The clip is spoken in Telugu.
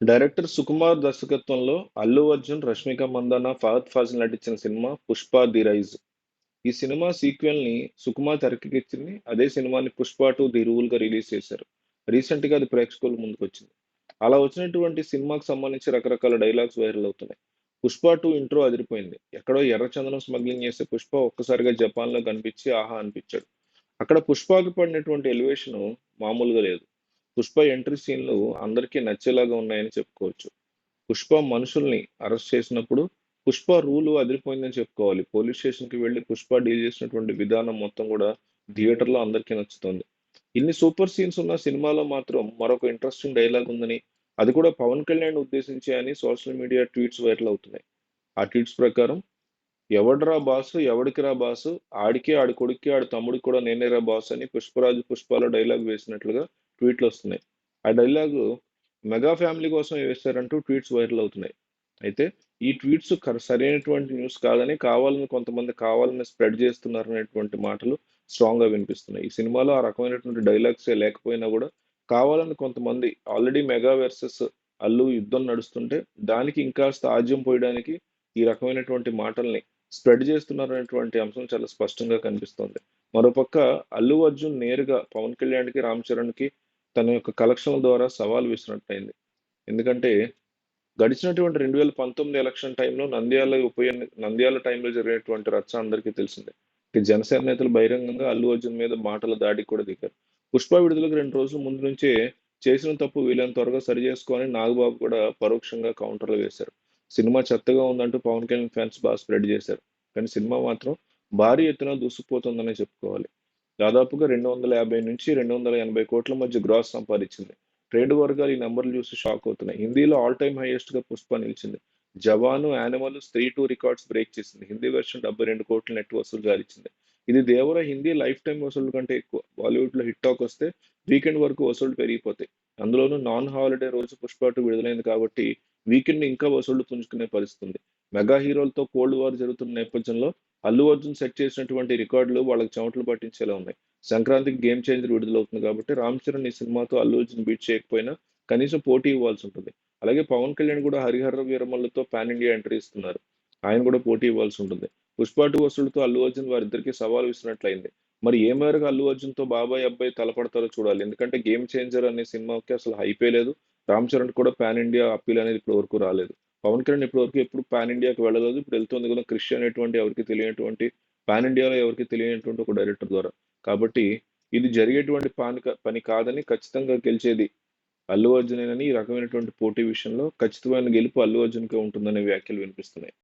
డైరెక్టర్ సుకుమార్ దర్శకత్వంలో అల్లు అర్జున్, రష్మిక మందాన, ఫహద్ ఫాజిల్ నటించిన సినిమా 'పుష్ప ది రైజ్'. ఈ సినిమా సీక్వెల్‌ని సుకుమార్ తెరకెక్కించింది అదే సినిమాని 'పుష్ప 2 ది రూల్'గా రిలీజ్ చేశారు. రీసెంట్‌గా అది ప్రేక్షకుల ముందుకొచ్చింది. అలా వచ్చినటువంటి సినిమాకి సంబంధించి రకరకాల డైలాగ్స్ వైరల్ అవుతున్నాయి. 'పుష్ప టూ ఇంట్రో అదిరిపోయింది. ఎక్కడో ఎర్రచందనం స్మగ్లింగ్ చేసే పుష్ప ఒక్కసారిగా జపాన్‌లో కనిపించి ఆహా అనిపించాడు. అక్కడ పుష్పకి పడినటువంటి ఎలివేషను మామూలుగా లేదు. పుష్ప ఎంట్రీ సీన్‌లు అందరికీ నచ్చేలాగా ఉన్నాయని చెప్పుకోవచ్చు. పుష్ప మనుషుల్ని అరెస్ట్ చేసినప్పుడు పుష్ప రూలు అదిరిపోయిందని చెప్పుకోవాలి. పోలీస్ స్టేషన్‌కి వెళ్ళి పుష్ప డీల్ చేసినటువంటి విధానం మొత్తం కూడా థియేటర్‌లో అందరికీ నచ్చుతుంది. ఇన్ని సూపర్ సీన్స్ ఉన్న సినిమాలో మాత్రం మరొక ఇంట్రెస్టింగ్ డైలాగ్ ఉందని, అది కూడా పవన్ కళ్యాణ్ ఉద్దేశించి అని సోషల్ మీడియా ట్వీట్స్ వైరల్ అవుతున్నాయి. ఆ ట్వీట్స్ ప్రకారం ఎవడరా బాసు ఎవడికిరా బాసు ఆడికి, ఆడి కొడుక్కి, ఆడి తమ్ముడికి కూడా నేనేరా బాస్ అని 'పుష్పరాజు పుష్ప'లో డైలాగ్ వేసినట్లుగా ట్వీట్లు వస్తున్నాయి ఆ డైలాగు మెగా ఫ్యామిలీ కోసం వేశారంటూ ట్వీట్స్ వైరల్ అవుతున్నాయి. అయితే ఈ ట్వీట్స్ సరైనటువంటి న్యూస్ కాదని, కావాలని కొంతమంది కావాలని స్ప్రెడ్ చేస్తున్నారు అనేటువంటి మాటలు స్ట్రాంగ్‌గా వినిపిస్తున్నాయి. ఈ సినిమాలో ఆ రకమైనటువంటి డైలాగ్సే లేకపోయినా కూడా కావాలని కొంతమంది ఆల్రెడీ మెగా వర్సెస్ అల్లు యుద్ధం నడుస్తుంటే దానికి ఇంకాస్త ఆజ్యం పోయడానికి ఈ రకమైనటువంటి మాటల్ని స్ప్రెడ్ చేస్తున్నారనేటువంటి అంశం చాలా స్పష్టంగా కనిపిస్తుంది మరోపక్క అల్లు అర్జున్ నేరుగా పవన్ కళ్యాణ్‌కి, రామ్ చరణ్‌కి తన యొక్క కలెక్షన్ల ద్వారా సవాల్ విసిరినట్టయింది. ఎందుకంటే గడిచినటువంటి 2019 ఎలక్షన్ టైంలో నంద్యాల ఉప నంద్యాల టైంలో జరిగినటువంటి రచ్చ అందరికీ తెలిసిందే. జనసేన నేతలు బహిరంగంగా అల్లు అర్జున్ మీద మాటల దాడికి కూడా దిగారు. 'పుష్ప' విడుదలకు రెండు రోజుల ముందు నుంచే చేసిన తప్పు వీలైన త్వరగా సరి చేసుకోని నాగబాబు కూడా పరోక్షంగా కౌంటర్లు వేశారు. సినిమా చెత్తగా ఉందంటూ పవన్ కళ్యాణ్ ఫ్యాన్స్ బాగా స్ప్రెడ్ చేశారు. కానీ సినిమా మాత్రం భారీ ఎత్తున దూసుకుపోతుందనే చెప్పుకోవాలి. దాదాపుగా 250-280 కోట్ల మధ్య గ్రాస్ సంపాదించింది. ట్రేడ్ వర్గాలు ఈ నెంబర్లు చూసి షాక్ అవుతున్నాయి. హిందీలో ఆల్ టైమ్ హైయెస్ట్‌గా 'పుష్ప' నిలిచింది. Jawan 'Animal', 'Stree two records break చేసింది. హిందీ వెర్షన్ 72 కోట్ల నెట్ వసూలు సాధించింది. ఇది 'దేవర' హిందీ లైఫ్ టైం వసూళ్ళ కంటే ఎక్కువ. బాలీవుడ్‌లో హిట్ టాక్ వస్తే వీకెండ్ వరకు వసూళ్ళు పెరిగిపోతాయి. అందులోనూ నాన్ హాలిడే రోజు 'పుష్ప 2' విడుదలైంది కాబట్టి వీకెండ్‌ని ఇంకా వసూళ్ళు పుంజుకునే పరిస్థితుంది మెగా హీరోలతో కోల్డ్ వార్ జరుగుతున్న నేపథ్యంలో అల్లు అర్జున్ సెట్ చేసినటువంటి రికార్డులు వాళ్ళకి చెమటలు పట్టించేలా ఉన్నాయి. సంక్రాంతికి 'గేమ్ చేంజర్' విడుదలవుతుంది కాబట్టి రామ్ చరణ్ ఈ సినిమాతో అల్లు అర్జున్ బీట్ చేయకపోయినా కనీసం పోటీ ఇవ్వాల్సి ఉంటుంది అలాగే పవన్ కళ్యాణ్ కూడా 'హరిహర వీరమల్లు'తో పాన్ ఇండియా ఎంట్రీ ఇస్తున్నారు. ఆయన కూడా పోటీ ఇవ్వాల్సుంటుంది. 'పుష్ప 2' వసూళ్ళతో అల్లు అర్జున్ వారిద్దరికీ సవాల్ విసిరినట్లయింది. మరి ఏ మేరకు అల్లు అర్జున్‌తో బాబాయ్, అబ్బాయి తలపడతారో చూడాలి. ఎందుకంటే 'గేమ్ చేంజర్' అనే సినిమాకి అసలు హైపే లేదు. రామ్ చరణ్ కూడా పాన్ ఇండియా అప్పీల్ అనేది ఇప్పటి వరకు రాలేదు. పవన్ కళ్యాణ్ ఇప్పటివరకు ఎప్పుడు పాన్ ఇండియాకి వెళ్ళలేదు. ఇప్పుడు వెళ్తుంది కదా 'క్రిష్' అనేటువంటి ఎవరికి తెలియనటువంటి పాన్ ఇండియాలో ఎవరికి తెలియనటువంటి ఒక డైరెక్టర్ ద్వారా. కాబట్టి ఇది జరిగేటువంటి పాని పని కాదని ఖచ్చితంగా గెలిచేది అల్లు అర్జునేనని ఈ రకమైనటువంటి పోటీ విషయంలో ఖచ్చితమైన గెలుపు అల్లు అర్జున్‌కే ఉంటుందనే వ్యాఖ్యలు వినిపిస్తున్నాయి.